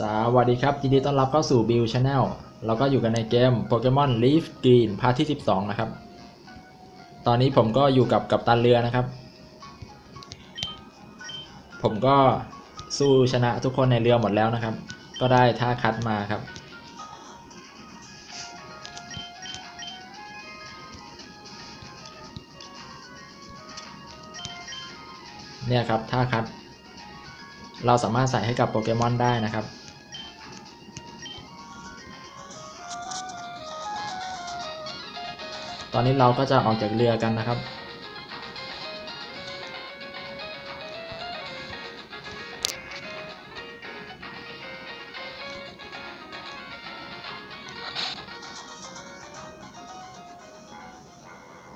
สวัสดีครับยินดีต้อนรับเข้าสู่ Bill Channel เราก็อยู่กันในเกม Pokemon Leaf Green พาร์ทที่ 12 นะครับ ตอนนี้ผมก็อยู่กับกัปตันเรือนะครับ ผมก็สู้ชนะทุกคนในเรือหมดแล้วนะครับ ก็ได้ท่าคัดมาครับ เนี่ยครับท่าคัดเราสามารถใส่ให้กับโปเกมอนได้นะครับ อนนี้เราก็จะออกจากเรือกันนะครับ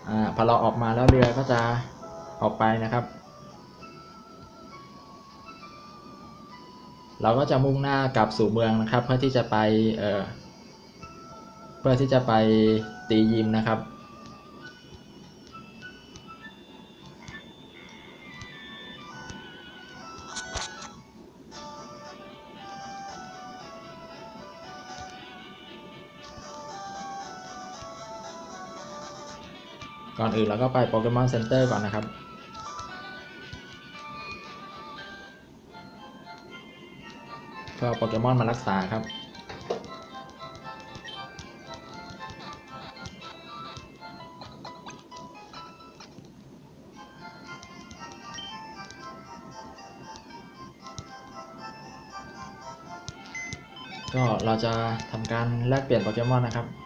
อ่าพอเราออกมาแล้วเรือก็จะออกไปนะครับ เราก็จะมุ่งหน้ากลับสู่เมืองนะครับ เพื่อที่จะไปเอ่อเพื่อที่จะไปตียิมนะครับ ก่อนอื่นเราก็ไปโปเกมอนเซ็นเตอร์ก่อนนะครับ เพื่อโปเกมอนมารักษาครับก็เราจะทำการแลกเปลี่ยนโปเกมอนนะครับ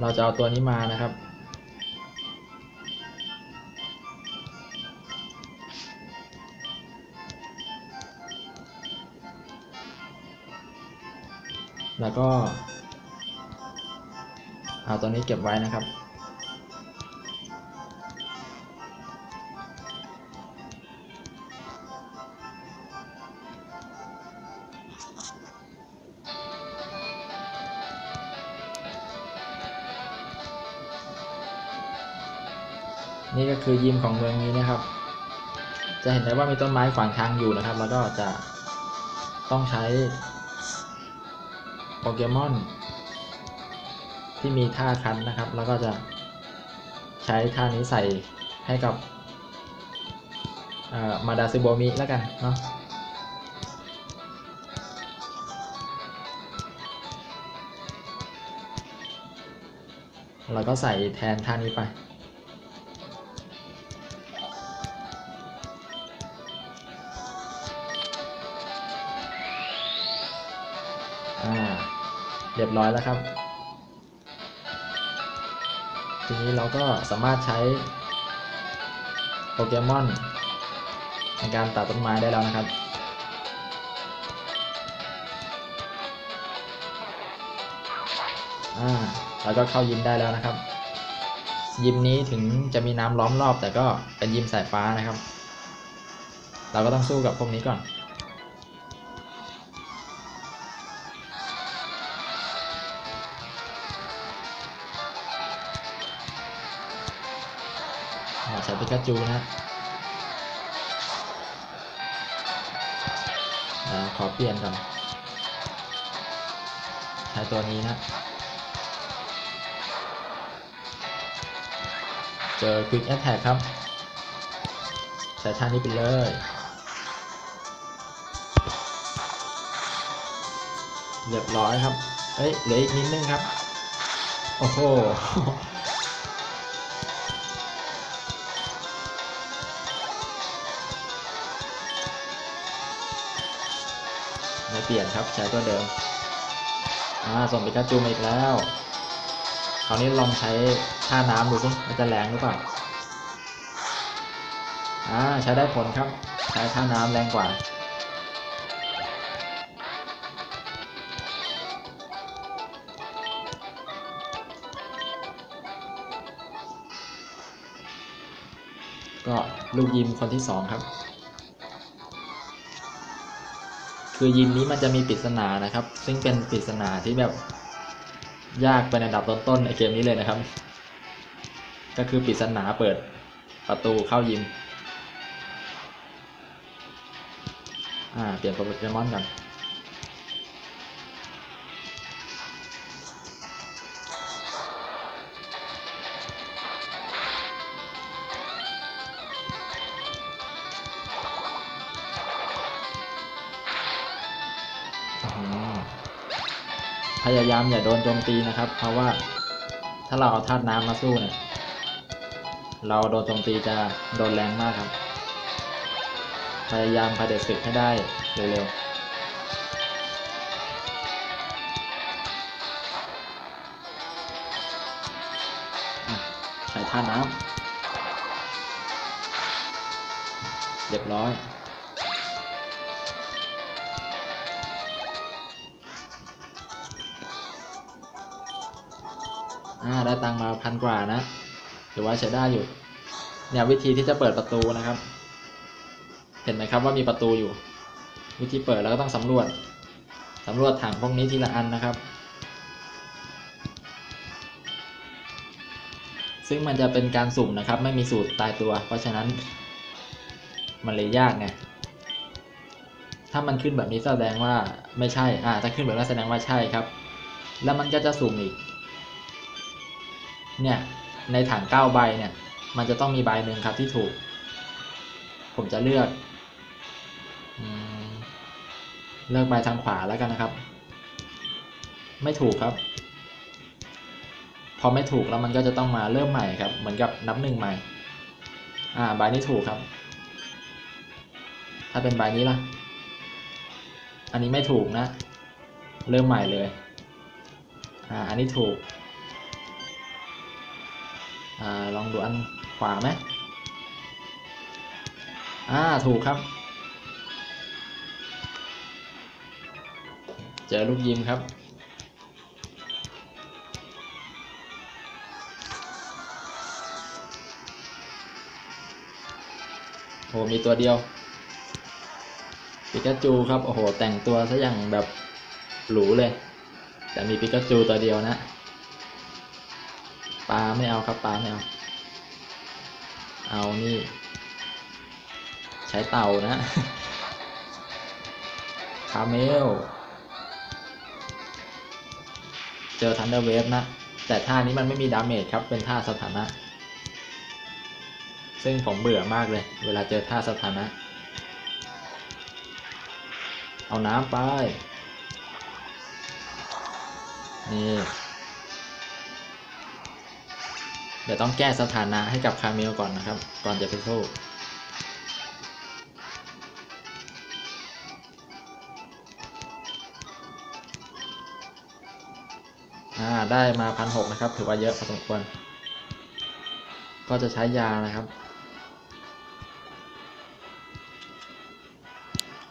เราจะเอาตัวนี้มานะครับแล้วก็เอาตัวนี้เก็บไว้นะครับ นี่ก็คือยิมของเมืองนี้นะครับ จะเห็นได้ว่ามีต้นไม้ขวางทางอยู่นะครับ แล้วก็จะต้องใช้โปเกมอนที่มีท่าคันนะครับ แล้วก็จะใช้ท่านี้ใส่ให้กับมาดาซิโบมิแล้วกันเนาะเราก็ใส่แทนท่านี้ไป เรียบร้อยแล้วครับ ทีนี้เราก็สามารถใช้โปเกมอนในการตัดต้นไม้ได้แล้วนะครับ อ่าแล้วก็เข้ายิมได้แล้วนะครับ ยิมนี้ถึงจะมีน้ำล้อมรอบแต่ก็เป็นยิมสายฟ้านะครับ เราก็ต้องสู้กับพวกนี้ก่อน จูนะขอเปลี่ยนก่อนใช้ตัวนี้นะ เจอ Quick Attack ครับใช้ท่านี้ไปเลยเรียบร้อยครับ เฮ้ย เหลืออีกนิดนึงครับ โอ้โห ไม่เปลี่ยนครับใช้ตัวเดิมอ่าส่งปิกาจูมาอีกแล้วคราวนี้ลองใช้ท่าน้ำดูสิมันจะแรงหรือเปล่าอ่าใช้ได้ผลครับ ใช้ท่าน้ำแรงกว่าก็ลูกยิมคนที่สองครับ คือยิมนี้มันจะมีปริศนานะครับ ซึ่งเป็นปริศนาที่แบบยากเป็นอัดับต้นๆในเกมนี้เลยนะครับ ก็คือปริศนาเปิดประตูเข้ายิม อ่า เปลี่ยนโปเกมอนกัน พยายามอย่าโดนโจมตีนะครับ เพราะว่าถ้าเราเอาธาตุน้ำมาสู้เนี่ย เราโดนโจมตีจะโดนแรงมากครับ พยายามพาเด็ดศึกให้ได้เร็วๆใส่ท่าน้ำเรียบร้อย อ่าได้ตังมาพันกว่านะถือว่าใช้ได้อยู่ เนี่ยวิธีที่จะเปิดประตูนะครับ เห็นไหมครับว่ามีประตูอยู่ วิธีเปิดแล้วก็ต้องสำรวจสำรวจถังพวกนี้ทีละอันนะครับ ซึ่งมันจะเป็นการสุ่มนะครับ ไม่มีสูตรตายตัว เพราะฉะนั้นมันเลยยากไงถ้ามันขึ้นแบบนี้แสดงว่าไม่ใช่ อ่า ถ้าขึ้นแบบนี้แสดงว่าใช่ครับ แล้วมันก็จะสุ่มอีก เนี่ยในถังเก้าใบเนี่ยมันจะต้องมีใบหนึ่งครับที่ถูก ผมจะเลือกเลือกใบทางขวาแล้วกันนะครับ ไม่ถูกครับ พอไม่ถูกแล้วมันก็จะต้องมาเริ่มใหม่ครับ เหมือนกับนับหนึ่งใหม่ อ่าใบนี้ถูกครับ ถ้าเป็นใบนี้ล่ะ อันนี้ไม่ถูกนะ เริ่มใหม่เลย อ่าอันนี้ถูก อลองดูอันขวาไหมอ่าถูกครับ เจอลูกยิมครับ โหมีตัวเดียวปิกาจูครับ โอ้โห แต่งตัวซะอย่างแบบหรูเลย แต่มีปิกาจูตัวเดียวนะ ปลาไม่เอาครับปลาไม่เอา เอานี่ ใช้เต่านะ คาเมล เจอทันเดอร์เวฟนะ แต่ท่านี้มันไม่มีดาเมจครับ เป็นท่าสถานะ ซึ่งผมเบื่อมากเลย เวลาเจอท่าสถานะ เอาน้ำไป นี่ เดี๋ยวต้องแก้สถานะให้กับคาเมลก่อนนะครับ ก่อนจะไปสู้อาได้มาพันหกนะครับ ถือว่าเยอะพอสมควร ก็จะใช้ยานะครับ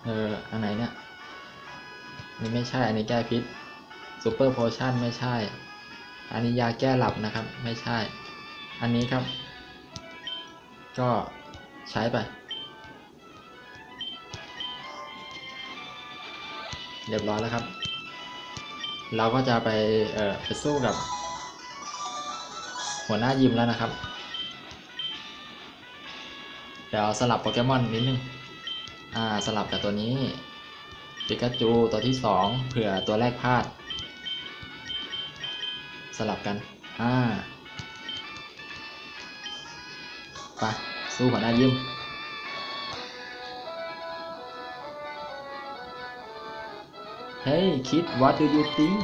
เอออันไหนเนี่ยนี่ไม่ใช่ อันนี้แก้พิษซูเปอร์โพชั่นไม่ใช่ อันนี้ยาแก้หลับนะครับ ไม่ใช่ อันนี้ครับ ก็ใช้ไป เรียบร้อยแล้วครับ เราก็จะไปเอ่อไปสู้กับ หัวหน้ายิมแล้วนะครับ เดี๋ยวสลับโปเกมอนนิดนึง อ่าสลับกับตัวนี้ปิกาจูตัวที่สองเผื่อตัวแรกพลาด สลับกัน อ่า ไปสู้หัวหน้ายิมเฮ้ยคิด what do you think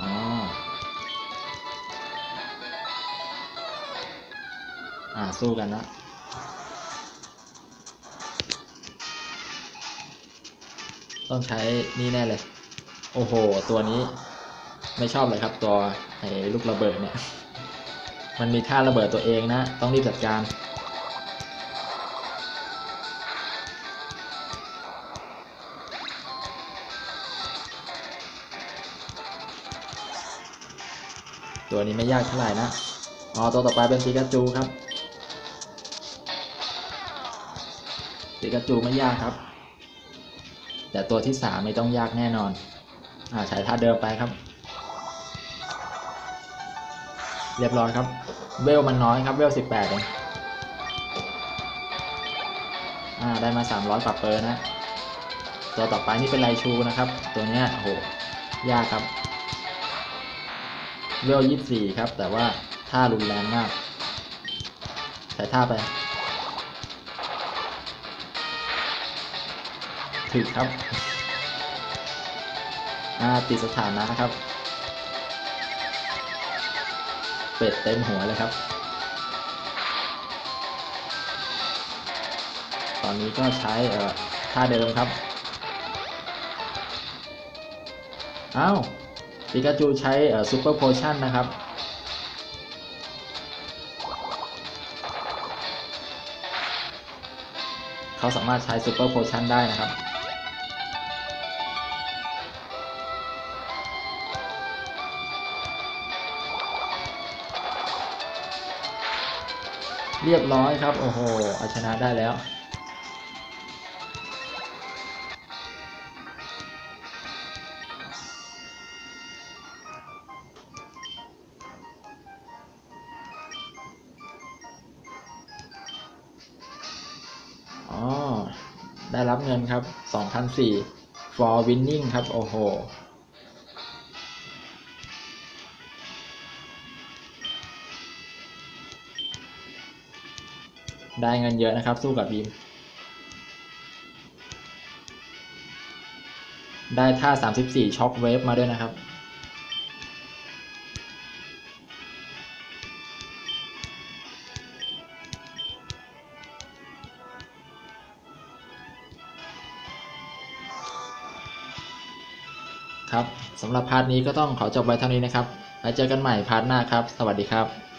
อ๋ออ่าสู้กันนะต้องใช้นี่แน่เลย โอ้โห ตัวนี้ไม่ชอบเลยครับตัวไอ้ลูกระเบิดเนี่ย มันมีท่าระเบิดตัวเองนะ ต้องรีบจัดการตัวนี้ไม่ยากเท่าไหร่นะ อ๋อ ตัวต่อไปเป็นปิกาจูครับปิกาจูไม่ยากครับ แต่ตัวที่สามไม่ต้องยากแน่นอน อ่าใช้ท่าเดิมไปครับ เรียบร้อยครับ เวลมันน้อยครับ เวลสิบแปดเองอ่าได้มา300กว่าเปอร์นะ ตัวต่อไปนี่เป็นไลชูนะครับ ตัวเนี้ยโหยากครับ เวลยี่สี่ครับ แต่ว่าท่ารุนแรงมาก ใส่ท่าไปถึกครับอ่าติดสถานะครับ เป็ดเต็มหัวเลยครับ ตอนนี้ก็ใช้เอ่อท่าเดิมครับ อ้าวปิกาจูใช้เอ่อซูเปอร์โพชั่นนะครับเขาสามารถใช้ซูเปอร์โพชั่นได้นะครับ เรียบร้อยครับ โอ้โหเอาชนะได้แล้ว อ๋อ ได้รับเงินครับ 2,004 for winning ครับ โอ้โห ได้เงินเยอะนะครับ สู้กับบีม ได้ท่า 34 ช็อคเวฟมาด้วยนะครับ ครับสำหรับพาร์ทนี้ก็ต้องขอจบไว้เท่านี้นะครับแล้วเจอกันใหม่พาร์ทหน้าครับ สวัสดีครับ